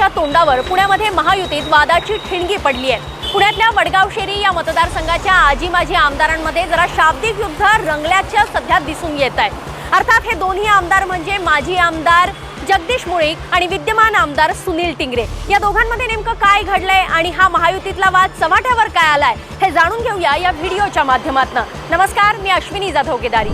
निवडणुकीच्या तोंडावर पुण्यामध्ये महायुतीत वादाची ठिणगी पडली आहे. पुण्यातल्या वडगावशेरी या मतदारसंघाच्या आजी माजी आमदारांमध्ये जरा शाब्दिक युद्ध रंगल्याच्या सध्या दिसून येत आहे. अर्थात हे दोन्ही आमदार म्हणजे माजी आमदार जगदीश मुळीक आणि विद्यमान आमदार सुनील टिंगरे. या दोघांमध्ये नेमकं काय घडलंय आणि हा महायुतीतला वाद चव्हाट्यावर काय आलाय हे जाणून घेऊया या व्हिडिओच्या माध्यमातून. नमस्कार मी अश्विनी जाधव केदारी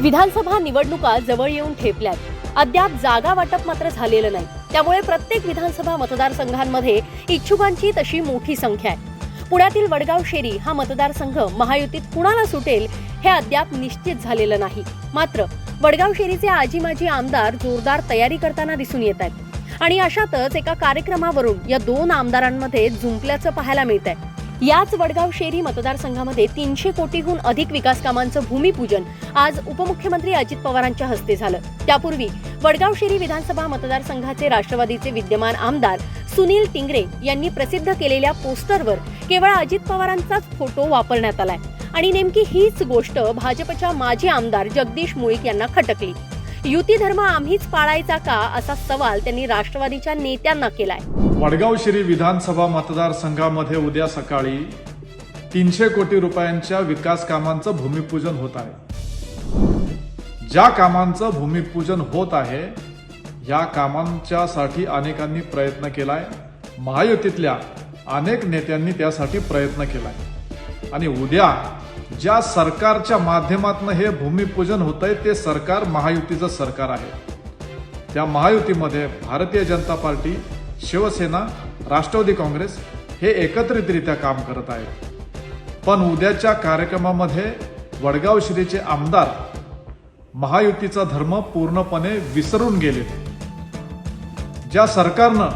विधानसभा निवडणुका जवळ येऊन ठेपल्यात. अद्याप जागा वाटप मात्र झालेलं नाही. त्यामुळे प्रत्येक विधानसभा मतदारसंघांमध्ये इच्छुकांची तशी मोठी संख्या आहे. पुण्यातील वडगाव शेरी हा मतदारसंघ महायुतीत कुणाला सुटेल हे अद्याप निश्चित झालेलं नाही. मात्र वडगाव शेरीचे आजी माजी आमदार जोरदार तयारी करताना दिसून येत आहेत. आणि अशातच एका कार्यक्रमावरून या दोन आमदारांमध्ये जुंपल्याचं पाहायला मिळत आहे. याच वडगाव शेरी मतदारसंघामध्ये तीनशे कोटीहून अधिक विकास कामांचं भूमिपूजन आज उपमुख्यमंत्री अजित पवारांच्या हस्ते झालं. त्यापूर्वी वडगाव शिरी विधानसभा मतदारसंघाचे राष्ट्रवादीचे विद्यमान आमदार सुनील टिंगरे यांनी प्रसिद्ध केलेल्या पोस्टरवर केवळ अजित पवारांचाच फोटो वापरण्यात आलाय. आणि नेमकी हीच गोष्ट भाजपच्या माजी आमदार जगदीश मुळीक यांना खटकली. युती धर्म आम्हीच पाळायचा का असा सवाल त्यांनी राष्ट्रवादीच्या नेत्यांना केलाय. वडगाव श्री विधानसभा मतदारसंघामध्ये उद्या सकाळी तीनशे कोटी रुपयांच्या विकास कामांचं भूमिपूजन होत आहे. ज्या कामांचं भूमिपूजन होत आहे या कामांच्यासाठी अनेकांनी प्रयत्न केलाय. महायुतीतल्या अनेक नेत्यांनी त्यासाठी प्रयत्न केलाय. आणि उद्या ज्या सरकारच्या माध्यमातून हे भूमिपूजन होत आहे ते सरकार महायुतीचं सरकार आहे. त्या महायुतीमध्ये भारतीय जनता पार्टी शिवसेना राष्ट्रवादी काँग्रेस हे एकत्रितरित्या काम करत आहेत. पण उद्याच्या कार्यक्रमामध्ये वडगाव श्रीचे आमदार महायुतीचा धर्म पूर्णपणे विसरून गेले. ज्या सरकारनं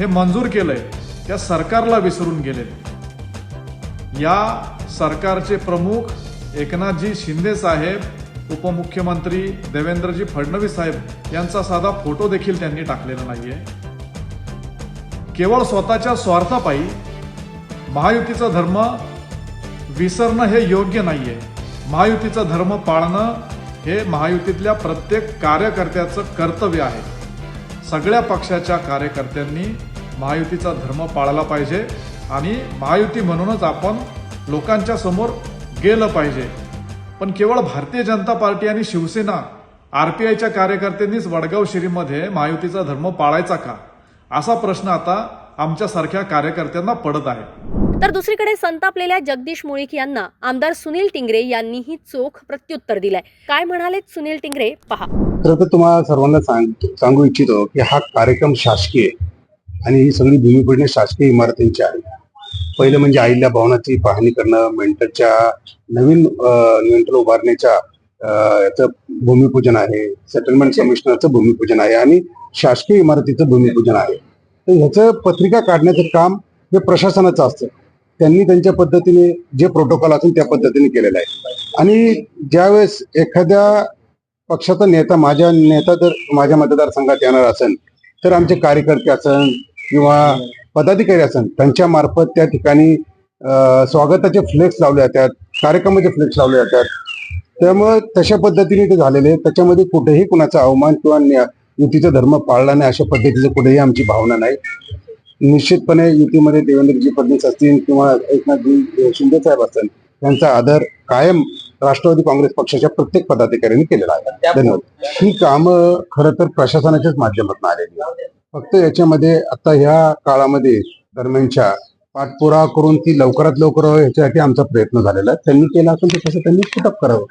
हे मंजूर केलंय त्या सरकारला विसरून गेले. या सरकारचे प्रमुख एकनाथजी शिंदे साहेब उपमुख्यमंत्री देवेंद्रजी फडणवीस साहेब यांचा साधा फोटो देखील त्यांनी टाकलेला नाहीये. केवळ स्वतःच्या स्वार्थापायी महायुतीचा धर्म विसरणं हे योग्य नाहीये. महायुतीचा धर्म पाळणं हे महायुतीतल्या प्रत्येक कार्यकर्त्याचं कर्तव्य आहे. सगळ्या पक्षाच्या कार्यकर्त्यांनी महायुतीचा धर्म पाळला पाहिजे आणि महायुती म्हणूनच आपण लोकांच्या समोर गेलं पाहिजे. पण केवळ भारतीय जनता पार्टी आणि शिवसेना आरपीआयच्या कार्यकर्त्यांनीच वडगाव शिरीमध्ये महायुतीचा धर्म पाळायचा का? असा प्रश्न आता आमच्यासारख्या कार्यकर्त्यांना पडत आहे. तर दुसरीकडे संतापलेल्या जगदीश मुळीक यांना आमदार सुनील टिंगरे यांनीही चोख प्रत्युत्तर दिलंय. काय म्हणालेत सुनील टिंगरे? पहा. खरं तर तुम्हाला सर्वांना सांग सांगू इच्छितो की हा कार्यक्रम शासकीय आणि ही सगळी भूमिपूजन शासकीय इमारतींची आहे. पहिलं म्हणजे अहिल्या भवनाची पाहणी करणं मेंटलच्या नवीन मेंटल उभारण्याच्या याचं भूमिपूजन आहे. सेटलमेंट कमिशनरचं भूमिपूजन आहे आणि शासकीय इमारतीचं भूमिपूजन आहे. तर ह्याचं पत्रिका काढण्याचं काम हे प्रशासनाचं असतं. त्यांनी त्यांच्या पद्धतीने जे प्रोटोकॉल असून त्या पद्धतीने केलेलं आहे. आणि ज्यावेळेस एखाद्या पक्षाचा नेता माझ्या नेता जर माझ्या मतदारसंघात येणार असेल तर आमचे कार्यकर्ते असन किंवा पदाधिकारी असन त्यांच्या मार्फत त्या ठिकाणी स्वागताचे फ्लेक्स लावले जातात कार्यक्रमाचे फ्लेक्स लावले जातात. त्यामुळे तशा पद्धतीने ते झालेले त्याच्यामध्ये कुठेही कुणाचा अवमान किंवा न्या- युतीचा धर्म पाळला नाही अशा पद्धतीचं कुठेही आमची भावना नाही. निश्चितपणे युतीमध्ये देवेंद्रजी फडणवीस असतील किंवा एकनाथजी शिंदे साहेब असतील त्यांचा आदर कायम राष्ट्रवादी काँग्रेस पक्षाच्या प्रत्येक पदाधिकाऱ्यांनी केलेला आहे. धन्यवाद. ही कामं खरं तर प्रशासनाच्याच माध्यमातून आलेली आहे फक्त याच्यामध्ये आता ह्या काळामध्ये दरम्यानच्या पाठपुरावा करून ती लवकरात लवकर व्हावी याच्यासाठी आमचा प्रयत्न झालेला आहे. त्यांनी केला असेल तर तसं त्यांनी फुटअप करावं.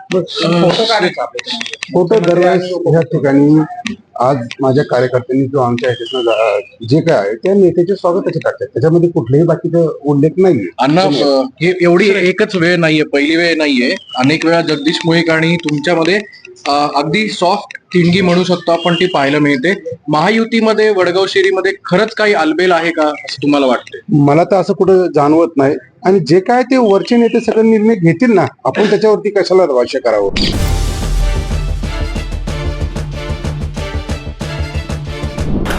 फोटो दरवेळेस ह्या ठिकाणी आज माझ्या कार्यकर्त्यांनी जो आमच्या ह्याच्यातनं जा- काय आहे त्या नेत्याचे स्वागताचे टाकतात त्याच्यामध्ये कुठलेही बाकीचा उल्लेख नाहीये. अण्णा हे एवढी एकच वेळ नाहीये पहिली वेळ नाहीये. अनेक वेळा जगदीश मुळीक आणि तुमच्यामध्ये अगदी सॉफ्ट थिंगी म्हणू शकतो आपण ती पाहायला मिळते. महायुतीमध्ये वडगाव शेरीमध्ये खरंच काही अलबेल आहे का असं तुम्हाला वाटतंय? मला तर असं कुठं जाणवत नाही. आणि जे काय ते वरचे नेते सगळे निर्णय घेतील ना आपण त्याच्यावरती कशाला भाष्य करावं?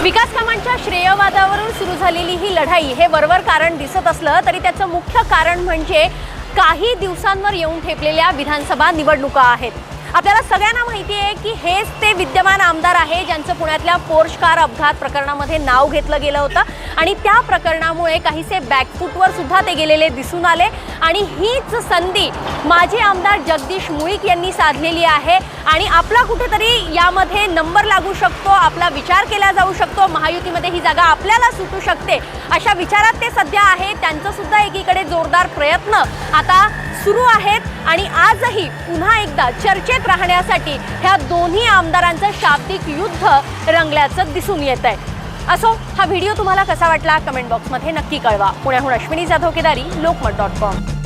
विकास कामांच्या श्रेयवादावरून सुरू झालेली ही लढाई हे वरवर कारण दिसत असलं तरी त्याचं मुख्य कारण म्हणजे काही दिवसांवर येऊन ठेपलेल्या विधानसभा निवडणुका आहेत. आपल्याला सगळ्यांना माहिती आहे की हेच ते विद्यमान आमदार आहे ज्यांचं पुण्यातल्या पोर्श कार अपघात प्रकरणामध्ये नाव घेतलं गेलं होतं. आणि त्या प्रकरणामुळे काहीसे बॅकफूटवर सुद्धा ते गेलेले दिसून आले. आणि हीच संधी माजी आमदार जगदीश मुळीक यांनी साधलेली आहे. आणि आपला कुठेतरी यामध्ये नंबर लागू शकतो आपला विचार केला जाऊ शकतो महायुतीमध्ये ही जागा आपल्याला सुटू शकते अशा विचारात ते सध्या आहे त्यांचंसुद्धा एकीकडे जोरदार प्रयत्न. आता सुरू आहेत आणि आजही पुन्हा एकदा चर्चेत राहण्यासाठी ह्या दोन्ही आमदारांचं शाब्दिक युद्ध रंगल्याचं दिसून येत आहे. असो हा व्हिडिओ तुम्हाला कसा वाटला? कमेंट बॉक्समध्ये नक्की कळवा. पुण्याहून अश्विनी जाधव केदारी लोकमत डॉट कॉम.